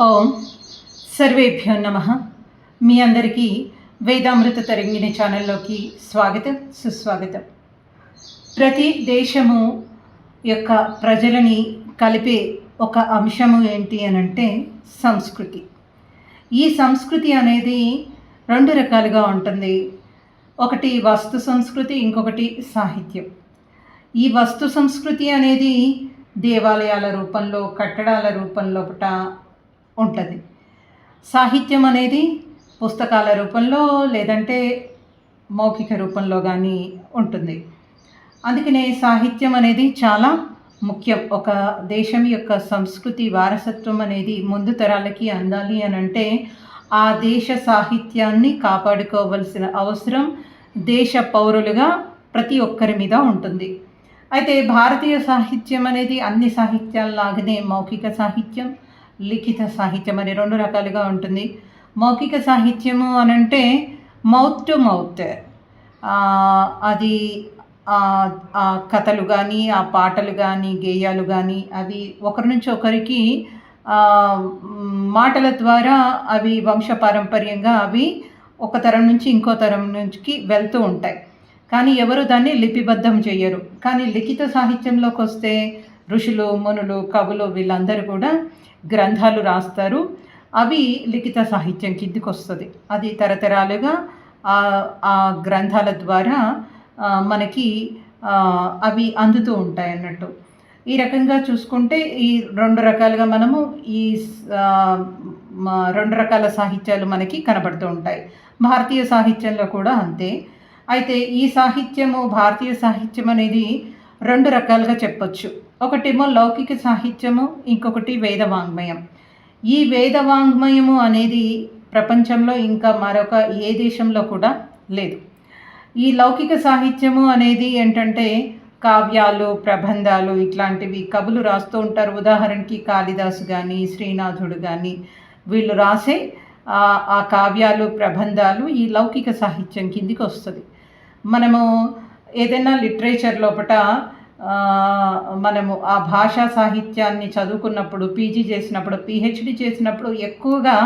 ఓం సర్వేభ్యో నమ. మీ అందరికీ వేదామృత తరంగిణి ఛానల్లోకి స్వాగతం సుస్వాగతం. ప్రతి దేశము యొక్క ప్రజలని కలిపే ఒక అంశము ఏంటి అని అంటే సంస్కృతి. ఈ సంస్కృతి అనేది రెండు రకాలుగా ఉంటుంది. ఒకటి వస్తు సంస్కృతి ఇంకొకటి సాహిత్యం. ఈ వస్తు సంస్కృతి అనేది దేవాలయాల రూపంలో కట్టడాల రూపంలోపట ఉంటుంది. సాహిత్యం అనేది పుస్తకాల రూపంలో లేదంటే మౌఖిక రూపంలో కానీ ఉంటుంది. అందుకనే సాహిత్యం అనేది చాలా ముఖ్యం. ఒక దేశం యొక్క సంస్కృతి వారసత్వం అనేది ముందు తరాలకి అందాలి అని అంటే ఆ దేశ సాహిత్యాన్ని కాపాడుకోవలసిన అవసరం దేశ పౌరులుగా ప్రతి ఒక్కరి మీద ఉంటుంది. అయితే భారతీయ సాహిత్యం అనేది అన్ని సాహిత్యాల్లాగానే మౌఖిక సాహిత్యం లిఖిత సాహిత్యం అని రెండు రకాలుగా ఉంటుంది. మౌఖిక సాహిత్యము అని అంటే మౌత్ టు మౌత్ అది ఆ కథలు కానీ ఆ పాటలు కానీ గేయాలు కానీ అవి ఒకరి నుంచి ఒకరికి మాటల ద్వారా అవి వంశపారంపర్యంగా అవి ఒక తరం నుంచి ఇంకో తరం నుంచి వెళ్తూ ఉంటాయి. కానీ ఎవరు దాన్ని లిపిబద్ధం చేయరు. కానీ లిఖిత సాహిత్యంలోకి వస్తే ఋషులు మునులు కవులు వీళ్ళందరూ కూడా గ్రంథాలు రాస్తారు. అవి లిఖిత సాహిత్యం కిందికి వస్తుంది అది తరతరాలుగా ఆ గ్రంథాల ద్వారా మనకి అవి అందుతూ ఉంటాయి అన్నట్టు. ఈ రకంగా చూసుకుంటే ఈ రెండు రకాలుగా మనము ఈ రెండు రకాల సాహిత్యాలు మనకి కనబడుతూ ఉంటాయి. భారతీయ సాహిత్యంలో కూడా అంతే. అయితే ఈ సాహిత్యము భారతీయ సాహిత్యం అనేది రెండు రకాలుగా చెప్పచ్చు. ఒకటేమో లౌకిక సాహిత్యము ఇంకొకటి వేదవాంగ్మయం. ఈ వేదవాంగ్మయము అనేది ప్రపంచంలో ఇంకా మరొక ఏ దేశంలో కూడా లేదు. ఈ లౌకిక సాహిత్యము అనేది ఏంటంటే కావ్యాలు ప్రబంధాలు ఇట్లాంటివి కవులు రాస్తూ ఉంటారు. ఉదాహరణకి కాళిదాసు కానీ శ్రీనాథుడు కానీ వీళ్ళు రాసే ఆ కావ్యాలు ప్రబంధాలు ఈ లౌకిక సాహిత్యం కిందికి వస్తుంది. మనము ఏదైనా లిటరేచర్ లోపల మనము ఆ భాషా సాహిత్యాన్ని చదువుకున్నప్పుడు పీజీ చేసినప్పుడు పిహెచ్డి చేసినప్పుడు ఎక్కువగా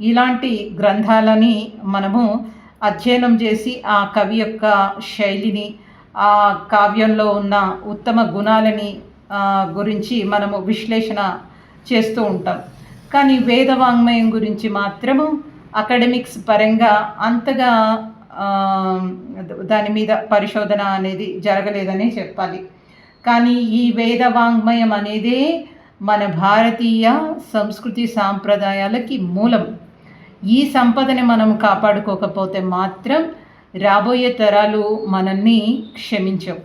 ఇలాంటి గ్రంథాలని మనము అధ్యయనం చేసి ఆ కవి యొక్క శైలిని ఆ కావ్యంలో ఉన్న ఉత్తమ గుణాలని గురించి మనము విశ్లేషణ చేస్తూ ఉంటాం. కానీ వేదవాంగ్మయం గురించి మాత్రము అకాడమిక్స్ పరంగా అంతగా దాని మీద పరిశోధన అనేది జరగలేదని చెప్పాలి. కానీ ఈ వేదవాంగ్మయం అనేదే మన భారతీయ సంస్కృతి సాంప్రదాయాలకి మూలం. ఈ సంపదని మనం కాపాడుకోకపోతే మాత్రం రాబోయే తరాలు మనల్ని క్షమించవు.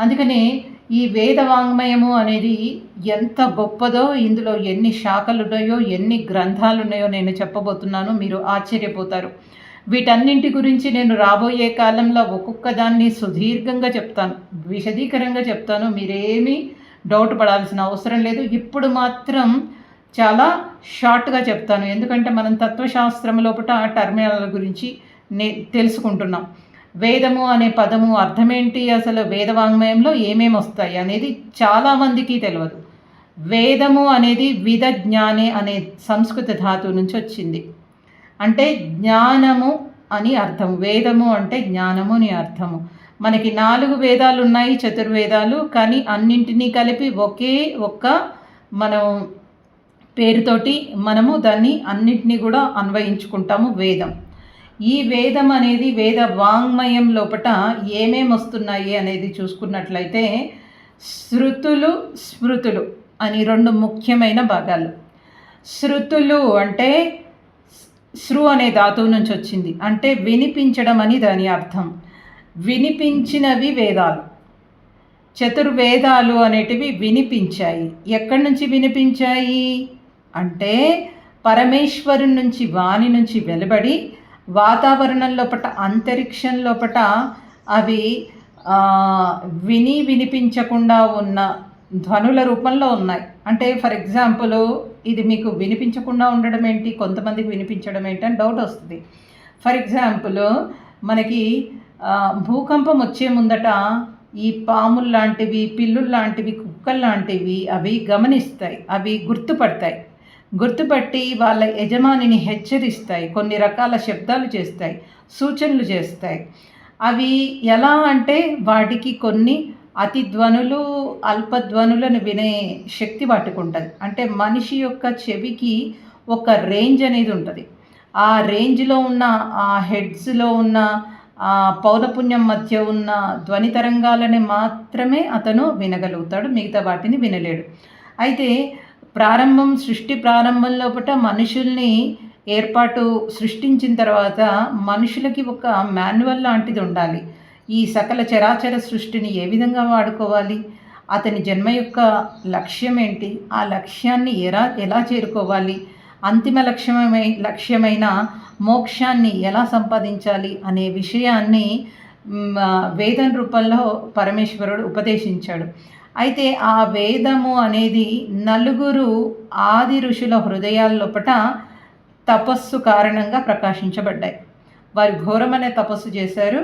అందుకనే ఈ వేదవాంగ్మయము అనేది ఎంత గొప్పదో ఇందులో ఎన్ని శాఖలు ఉన్నాయో ఎన్ని గ్రంథాలు ఉన్నాయో నేను చెప్పబోతున్నాను. మీరు ఆశ్చర్యపోతారు. వీటన్నింటి గురించి నేను రాబోయే కాలంలో ఒక్కొక్క దాన్ని సుదీర్ఘంగా చెప్తాను విశదీకరంగా చెప్తాను. మీరేమీ డౌట్ పడాల్సిన అవసరం లేదు. ఇప్పుడు మాత్రం చాలా షార్ట్గా చెప్తాను. ఎందుకంటే మనం తత్వశాస్త్రం లోపల టర్మినల్ గురించి నే తెలుసుకుంటున్నాం. వేదము అనే పదము అర్థమేంటి? అసలు వేదవాంగ్మయంలో ఏమేమి వస్తాయి అనేది చాలామందికి తెలియదు వేదము అనేది విధ జ్ఞానే అనే సంస్కృత ధాతువు నుంచి వచ్చింది. అంటే జ్ఞానము అని అర్థం వేదము అంటే జ్ఞానము అని అర్థము. మనకి నాలుగు వేదాలు ఉన్నాయి చతుర్వేదాలు కానీ అన్నింటినీ కలిపి ఒకే ఒక్క మనం పేరుతోటి మనము దాన్ని అన్నింటినీ కూడా అన్వయించుకుంటాము వేదం. ఈ వేదం అనేది వేద వాంగ్మయం లోపల ఏమేమి వస్తున్నాయి అనేది చూసుకున్నట్లయితే శృతులు స్మృతులు అని రెండు ముఖ్యమైన భాగాలు. శృతులు అంటే శృ అనే ధాతువు నుంచి వచ్చింది. అంటే వినిపించడం అని దాని అర్థం. వినిపించినవి వేదాలు. చతుర్వేదాలు అనేటివి వినిపించాయి. ఎక్కడి నుంచి వినిపించాయి? అంటే పరమేశ్వరు నుంచి వాణి నుంచి వెలువడి వాతావరణం లోపట అంతరిక్షం లోపట అవి విని వినిపించకుండా ఉన్న ధ్వనుల రూపంలో ఉన్నాయి. అంటే ఫర్ ఎగ్జాంపుల్ ఇది మీకు వినిపించకుండా ఉండడం ఏంటి? కొంతమందికి వినిపించడం ఏంటి అని డౌట్ వస్తుంది. ఫర్ ఎగ్జాంపుల్ మనకి భూకంపం వచ్చే ముందట ఈ పాములు లాంటివి పిల్లులు లాంటివి కుక్కలు లాంటివి అవి గమనిస్తాయి. అవి గుర్తుపడతాయి. గుర్తుపట్టి వాళ్ళ యజమానిని హెచ్చరిస్తాయి. కొన్ని రకాల శబ్దాలు చేస్తాయి. సూచనలు చేస్తాయి. అవి ఎలా అంటే వాటికి కొన్ని అతి ధ్వనులు అల్పధ్వనులను వినే శక్తి పట్టుకుంటుంది. ఉంటుంది అంటే మనిషి యొక్క చెవికి ఒక రేంజ్ అనేది ఉంటుంది. ఆ రేంజ్లో ఉన్న ఆ హెడ్స్లో ఉన్న ఆ పౌనపుణ్యం మధ్య ఉన్న ధ్వని తరంగాలని మాత్రమే అతను వినగలుగుతాడు. మిగతా వాటిని వినలేడు. అయితే ప్రారంభం సృష్టి ప్రారంభం లోపల మనుషుల్ని ఏర్పాటు సృష్టించిన తర్వాత మనుషులకి ఒక మాన్యువల్ లాంటిది ఉండాలి. ఈ సకల చరాచర సృష్టిని ఏ విధంగా వాడుకోవాలి? అతని జన్మ యొక్క లక్ష్యం ఏంటి? ఆ లక్ష్యాన్ని ఎలా ఎలా చేరుకోవాలి? అంతిమ లక్ష్యమై లక్ష్యమైన మోక్షాన్ని ఎలా సంపాదించాలి అనే విషయాన్ని వేదం రూపంలో పరమేశ్వరుడు ఉపదేశించాడు. అయితే ఆ వేదము అనేది నలుగురు ఆది ఋషుల హృదయాల లోపట తపస్సు కారణంగా ప్రకాశించబడ్డాయి. వారు ఘోరమనే తపస్సు చేశారు.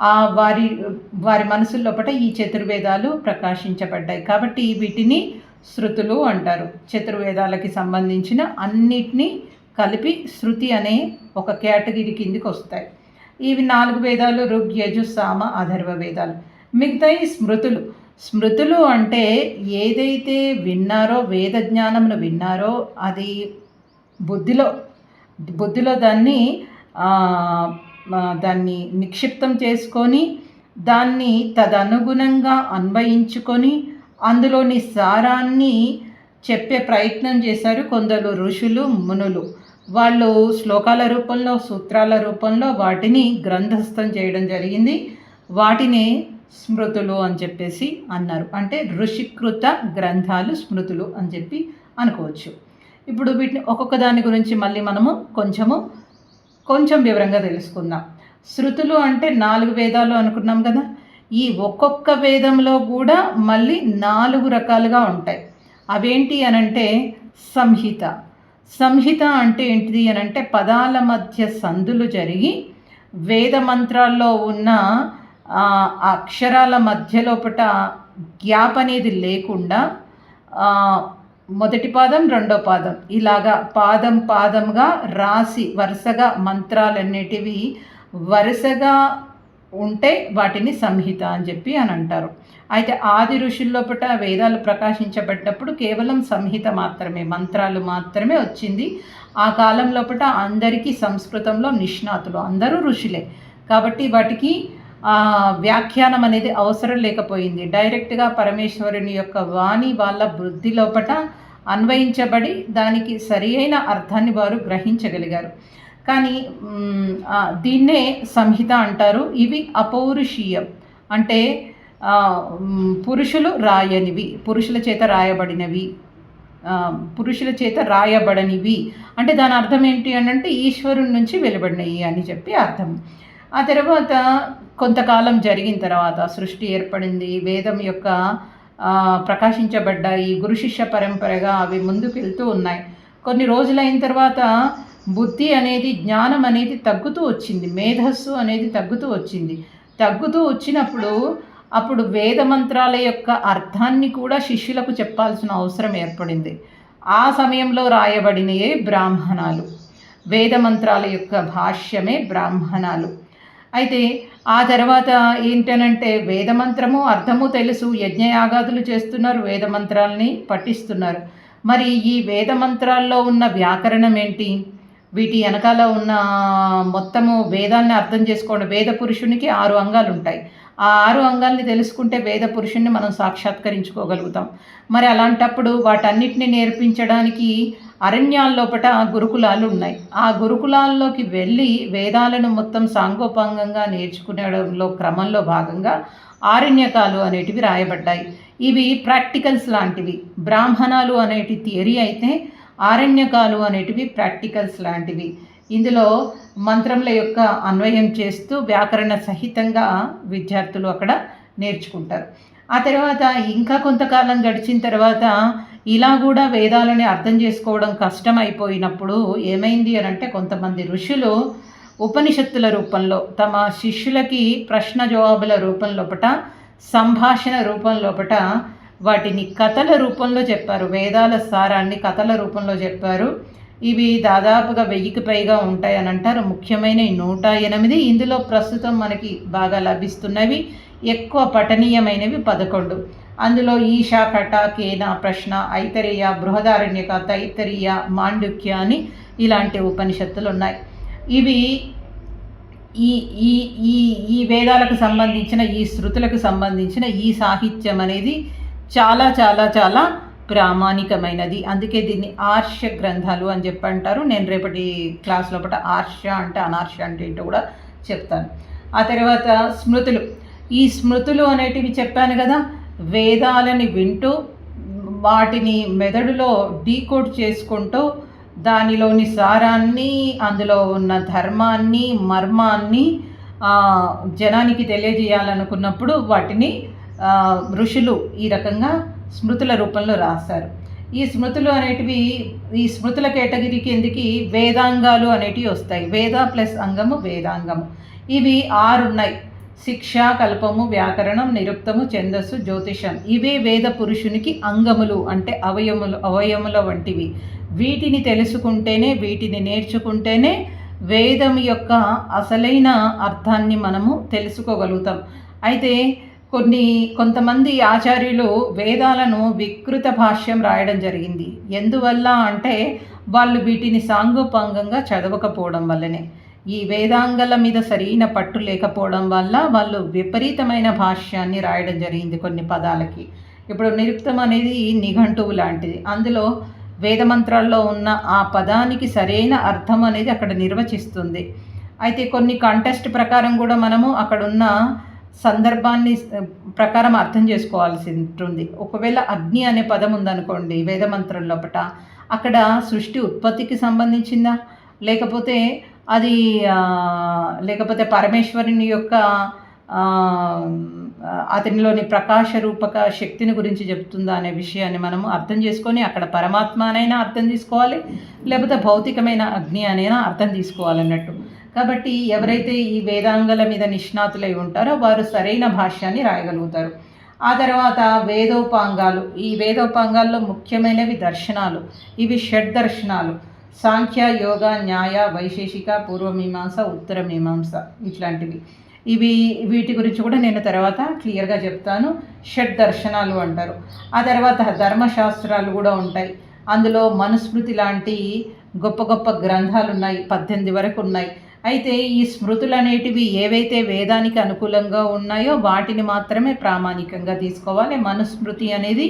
ఆ వారి వారి మనసుల్లోపట ఈ చతుర్వేదాలు ప్రకాశించబడ్డాయి. కాబట్టి వీటిని శృతులు అంటారు. చతుర్వేదాలకి సంబంధించిన అన్నిటినీ కలిపి శృతి అనే ఒక కేటగిరీ కిందికి వస్తాయి. ఇవి నాలుగు వేదాలు ఋగ్ యజు సామ అధర్వ వేదాలు. మిగతాయి స్మృతులు. స్మృతులు అంటే ఏదైతే విన్నారో వేద జ్ఞానమును విన్నారో అది బుద్ధిలో బుద్ధిలో దాన్ని దాన్ని నిక్షిప్తం చేసుకొని దాన్ని తదనుగుణంగా అన్వయించుకొని అందులోని సారాన్ని చెప్పే ప్రయత్నం చేశారు కొందరు ఋషులు మునులు. వాళ్ళు శ్లోకాల రూపంలో సూత్రాల రూపంలో వాటిని గ్రంథస్థం చేయడం జరిగింది. వాటిని స్మృతులు అని చెప్పేసి అన్నారు. అంటే ఋషికృత గ్రంథాలు స్మృతులు అని చెప్పి అనుకోవచ్చు. ఇప్పుడు వీటిని ఒక్కొక్క దాని గురించి మళ్ళీ మనము కొంచెము కొంచెం వివరంగా తెలుసుకుందాం. శృతులు అంటే నాలుగు వేదాలు అనుకున్నాం కదా? ఈ ఒక్కొక్క వేదంలో కూడా మళ్ళీ నాలుగు రకాలుగా ఉంటాయి. అవేంటి అనంటే సంహిత. సంహిత అంటే ఏంటిది అనంటే పదాల మధ్య సందులు జరిగి వేద మంత్రాల్లో ఉన్న అక్షరాల మధ్యలోపట గ్యాప్ అనేది లేకుండా మొదటి పాదం రెండో పాదం. ఇలాగా పాదం పాదంగా రాసి వరుసగా మంత్రాలన్నిటివి వరుసగా ఉంటే వాటిని సంహిత అని చెప్పి అని అంటారు. అయితే ఆది ఋషుల్లోపట వేదాలు ప్రకాశించబడ్డప్పుడు కేవలం సంహిత మాత్రమే మంత్రాలు మాత్రమే వచ్చింది. ఆ కాలంలో పట అందరికీ సంస్కృతంలో నిష్ణాతులు అందరూ ఋషులే. కాబట్టి వాటికి వ్యాఖ్యానం అనేది అవసరం లేకపోయింది. డైరెక్ట్గా పరమేశ్వరుని యొక్క వాణి వాళ్ళ బుద్ధి లోపట అన్వయించబడి దానికి సరి అయిన అర్థాన్ని వారు గ్రహించగలిగారు. కానీ దీన్నే సంహిత అంటారు. ఇవి అపౌరుషీయం. అంటే పురుషులు రాయనివి పురుషుల చేత రాయబడినవి పురుషుల చేత రాయబడనివి. అంటే దాని అర్థం ఏంటి అని అంటే ఈశ్వరుని నుంచి వెలువడినవి అని చెప్పి అర్థం. ఆ తర్వాత కొంతకాలం జరిగిన తర్వాత సృష్టి ఏర్పడింది. వేదం యొక్క ప్రకాశించబడ్డాయి. గురు శిష్య పరంపరగా అవి ముందుకు వెళ్తూ ఉన్నాయి. కొన్ని రోజులైన తర్వాత బుద్ధి అనేది జ్ఞానం అనేది తగ్గుతూ వచ్చింది. మేధస్సు అనేది తగ్గుతూ వచ్చింది. తగ్గుతూ వచ్చినప్పుడు అప్పుడు వేద మంత్రాల యొక్క అర్థాన్ని కూడా శిష్యులకు చెప్పాల్సిన అవసరం ఏర్పడింది. ఆ సమయంలో రాయబడినయే బ్రాహ్మణాలు. వేద మంత్రాల యొక్క భాష్యమే బ్రాహ్మణాలు. అయితే ఆ తర్వాత ఏంటనంటే వేదమంత్రము అర్థము తెలుసు యజ్ఞయాగాదులు చేస్తున్నారు వేదమంత్రాలని పఠిస్తున్నారు. మరి ఈ వేదమంత్రాల్లో ఉన్న వ్యాకరణం ఏంటి? వీటి వెనకాల ఉన్న మొత్తము వేదాన్ని అర్థం చేసుకోండి. వేద పురుషునికి ఆరు అంగాలు ఉంటాయి. ఆ ఆరు అంగాల్ని తెలుసుకుంటే వేద పురుషుణ్ణి మనం సాక్షాత్కరించుకోగలుగుతాం. మరి అలాంటప్పుడు వాటన్నిటిని నేర్పించడానికి అరణ్యాల్లోపట గురుకులాలు ఉన్నాయి. ఆ గురుకులాల్లోకి వెళ్ళి వేదాలను మొత్తం సాంగోపాంగంగా నేర్చుకునేడంలో క్రమంలో భాగంగా ఆరణ్యకాలు అనేటివి రాయబడ్డాయి. ఇవి ప్రాక్టికల్స్ లాంటివి. బ్రాహ్మణాలు అనేటి థియరీ అయితే ఆరణ్యకాలు అనేటివి ప్రాక్టికల్స్ లాంటివి. ఇందులో మంత్రముల యొక్క అన్వయం చేస్తూ వ్యాకరణ సహితంగా విద్యార్థులు అక్కడ నేర్చుకుంటారు. ఆ తర్వాత ఇంకా కొంతకాలం గడిచిన తర్వాత ఇలా కూడా వేదాలని అర్థం చేసుకోవడం కష్టమైపోయినప్పుడు ఏమైంది అని అంటే కొంతమంది ఋషులు ఉపనిషత్తుల రూపంలో తమ శిష్యులకి ప్రశ్న జవాబుల రూపంలోపట సంభాషణ రూపంలోపట వాటిని కథల రూపంలో చెప్పారు. వేదాల సారాన్ని కథల రూపంలో చెప్పారు. ఇవి దాదాపుగా వెయ్యికి పైగా ఉంటాయని అంటారు. ముఖ్యమైన నూట ఎనిమిది ఇందులో ప్రస్తుతం మనకి బాగా లభిస్తున్నవి ఎక్కువ పఠనీయమైనవి పదకొండు. అందులో ఈషా కట కేన ప్రశ్న ఐతరేయ బృహదారణ్యక తైతరీయ మాండుక్య అని ఇలాంటి ఉపనిషత్తులు ఉన్నాయి ఇవి ఈ ఈ ఈ ఈ వేదాలకు సంబంధించిన ఈ శృతులకు సంబంధించిన ఈ సాహిత్యం అనేది చాలా చాలా చాలా ప్రామాణికమైనది. అందుకే దీన్ని ఆర్ష గ్రంథాలు అని చెప్పి అంటారు నేను రేపటి క్లాస్ లోపల ఆర్ష అంటే అనార్ష అంటే ఏంటో కూడా చెప్తాను. ఆ తర్వాత స్మృతులు. ఈ స్మృతులు అనేటివి చెప్పాను కదా వేదాలని వింటూ వాటిని మెదడులో డీకోడ్ చేసుకుంటూ దానిలోని సారాన్ని అందులో ఉన్న ధర్మాన్ని మర్మాన్ని జనానికి తెలియజేయాలనుకున్నప్పుడు వాటిని ఋషులు ఈ రకంగా స్మృతుల రూపంలో రాశారు. ఈ స్మృతులు అనేటివి ఈ స్మృతుల కేటగిరీ కిందికి వేదాంగాలు అనేటివి వస్తాయి. వేద ప్లస్ అంగము వేదాంగము. ఇవి ఆరున్నాయి. శిక్ష కల్పము వ్యాకరణం నిరుక్తము ఛందస్సు జ్యోతిషం. ఇవే వేద పురుషునికి అంగములు అంటే అవయములు అవయముల వంటివి. వీటిని తెలుసుకుంటేనే వీటిని నేర్చుకుంటేనే వేదం యొక్క అసలైన అర్థాన్ని మనము తెలుసుకోగలుగుతాం. అయితే కొన్ని కొంతమంది ఆచార్యులు వేదాలను వికృత భాష్యం రాయడం జరిగింది. ఎందువల్ల అంటే వాళ్ళు వీటిని సాంగోపాంగంగా చదవకపోవడం వల్లనే. ఈ వేదాంగల మీద సరైన పట్టు లేకపోవడం వల్ల వాళ్ళు విపరీతమైన భాష్యాన్ని రాయడం జరిగింది కొన్ని పదాలకి. ఇప్పుడు నిరుక్తం అనేది నిఘంటువు లాంటిది. అందులో వేదమంత్రాల్లో ఉన్న ఆ పదానికి సరైన అర్థం అనేది అక్కడ నిర్వచిస్తుంది. అయితే కొన్ని కంటెస్ట్ ప్రకారం కూడా మనము అక్కడున్న సందర్భాన్ని ప్రకారం అర్థం చేసుకోవాల్సి ఉంటుంది ఒకవేళ అగ్ని అనే పదం ఉందనుకోండి వేదమంత్రం లోపట అక్కడ సృష్టి ఉత్పత్తికి సంబంధించిందా? లేకపోతే అది లేకపోతే పరమేశ్వరుని యొక్క అతనిలోని ప్రకాశ రూపక శక్తిని గురించి చెప్తుందా అనే విషయాన్ని మనము అర్థం చేసుకొని అక్కడ పరమాత్మనైనా అర్థం తీసుకోవాలి లేకపోతే భౌతికమైన అగ్ని అనైనా అర్థం తీసుకోవాలన్నట్టు. కాబట్టి ఎవరైతే ఈ వేదాంగల మీద నిష్ణాతులై ఉంటారో వారు సరైన భాష్యాన్ని రాయగలుగుతారు. ఆ తర్వాత వేదోపాంగాలు. ఈ వేదోపాంగాల్లో ముఖ్యమైనవి దర్శనాలు. ఇవి షడ్ దర్శనాలు సాంఖ్య యోగ న్యాయ వైశేషిక పూర్వమీమాంస ఉత్తర మీమాంస ఇట్లాంటివి. ఇవి వీటి గురించి కూడా నేను తర్వాత క్లియర్గా చెప్తాను. షడ్ దర్శనాలు అంటారు. ఆ తర్వాత ధర్మశాస్త్రాలు కూడా ఉంటాయి. అందులో మనుస్మృతి లాంటి గొప్ప గొప్ప గ్రంథాలు ఉన్నాయి పద్దెనిమిది వరకు ఉన్నాయి. అయితే ఈ స్మృతులు అనేటివి ఏవైతే వేదానికి అనుకూలంగా ఉన్నాయో వాటిని మాత్రమే ప్రామాణికంగా తీసుకోవాలి. మనుస్మృతి అనేది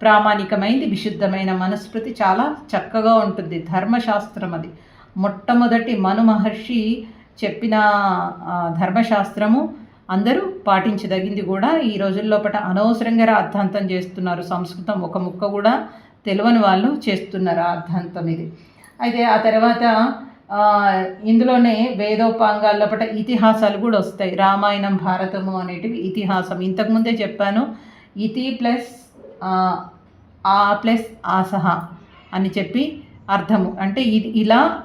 ప్రామాణికమైంది విశుద్ధమైన మనుస్మృతి చాలా చక్కగా ఉంటుంది. ధర్మశాస్త్రం అది. మొట్టమొదటి మను మహర్షి చెప్పిన ధర్మశాస్త్రము అందరూ పాటించదగింది కూడా. ఈ రోజుల్లో పట అనవసరంగా అర్థాంతం చేస్తున్నారు. సంస్కృతం ఒక ముక్క కూడా తెలియని వాళ్ళు చేస్తున్నారు అర్థాంతం ఇది. అయితే ఆ తర్వాత ఇందులోనే వేదోపాంగాల్లో పట ఇతిహాసాలు కూడా వస్తాయి. రామాయణం భారతము అనేటివి ఇతిహాసం. ఇంతకుముందే చెప్పాను ఇతి ప్లస్ ఆ ప్లస్ ఆసహ అని చెప్పి అర్థము. అంటే ఇది ఇలా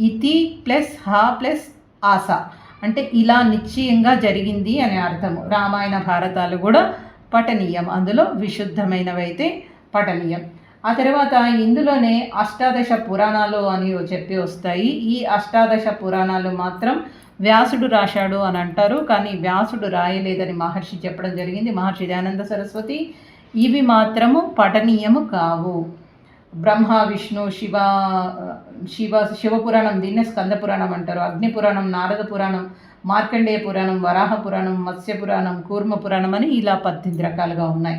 ఇతి ప్లస్ హా ప్లస్ ఆశ అంటే ఇలా నిశ్చయంగా జరిగింది అనే అర్థము. రామాయణ భారతాలు కూడా పఠనీయం. అందులో విశుద్ధమైనవైతే పఠనీయం. ఆ తర్వాత ఇందులోనే అష్టాదశ పురాణాలు అని చెప్పి వస్తాయి. ఈ అష్టాదశ పురాణాలు మాత్రం వ్యాసుడు రాశాడు అని అంటారు. కానీ వ్యాసుడు రాయలేదని మహర్షి చెప్పడం జరిగింది. మహర్షి దయానంద సరస్వతి ఇవి మాత్రము పఠనీయము కావు. బ్రహ్మ విష్ణు శివ శివ శివపురాణం దీన్నే స్కంద పురాణం అంటారు. అగ్ని పురాణం నారద పురాణం మార్కండేయ పురాణం వరాహ పురాణం మత్స్య పురాణం కూర్మ పురాణం అని ఇలా పద్దెనిమిది రకాలుగా ఉన్నాయి.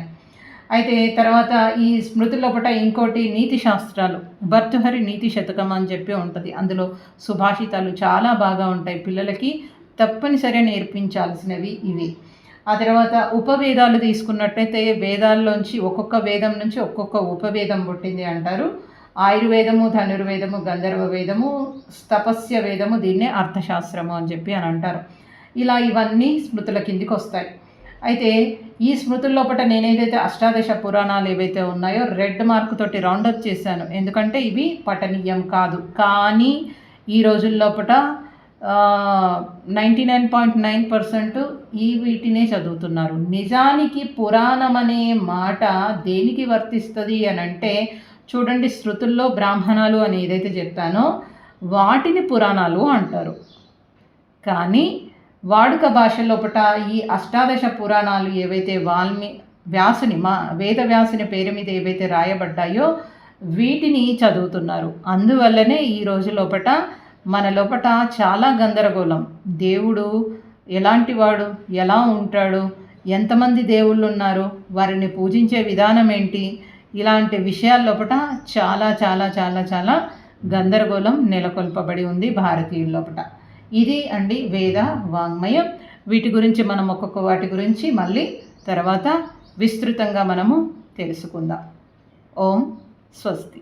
అయితే తర్వాత ఈ స్మృతిలోపట ఇంకోటి నీతి శాస్త్రాలు. భర్తృహరి నీతి శతకం అని చెప్పి ఉంటుంది. అందులో సుభాషితాలు చాలా బాగా ఉంటాయి. పిల్లలకి తప్పనిసరి నేర్పించాల్సినవి ఇవి. ఆ తర్వాత ఉపవేదాలు తీసుకున్నట్టయితే వేదాల్లోంచి ఒక్కొక్క వేదం నుంచి ఒక్కొక్క ఉపవేదం పుట్టింది అంటారు. ఆయుర్వేదము ధనుర్వేదము గంధర్వ వేదము తపస్య వేదము దీన్నే అర్థశాస్త్రము అని చెప్పి అని అంటారు. ఇలా ఇవన్నీ స్మృతుల కిందికి వస్తాయి. అయితే ఈ స్మృతుల లోపల నేనేదైతే అష్టాదశ పురాణాలు ఏవైతే ఉన్నాయో రెడ్ మార్క్ తోటి రౌండప్ చేశాను. ఎందుకంటే ఇవి పఠనీయం కాదు. కానీ ఈ రోజుల్లోపట ninety nine point nine percent ఈ వీటినే చదువుతున్నారు. నిజానికి పురాణం అనే మాట దేనికి వర్తిస్తుంది అని అంటే చూడండి శృతుల్లో బ్రాహ్మణాలు అని ఏదైతే చెప్పానో వాటిని పురాణాలు అంటారు. కానీ వాడుక భాష లోపట ఈ అష్టాదశ పురాణాలు ఏవైతే వాల్మి వ్యాసుని మా వేద వ్యాసుని పేరు మీద ఏవైతే రాయబడ్డాయో వీటిని చదువుతున్నారు. అందువల్లనే ఈ రోజు లోపట మన లోపట చాలా గందరగోళం. దేవుడు ఎలాంటి వాడు ఎలా ఉంటాడు? ఎంతమంది దేవుళ్ళు ఉన్నారు వారిని పూజించే విధానం ఏంటి? ఇలాంటి విషయాల లోపట చాలా చాలా చాలా చాలా గందరగోళం నెలకొల్పబడి ఉంది భారతీయుల లోపట. ఇది అండి వేద వాంగ్మయం. వీటి గురించి మనం ఒక్కొక్క వాటి గురించి మళ్ళీ తర్వాత విస్తృతంగా మనము తెలుసుకుందాం. ఓం స్వస్తి.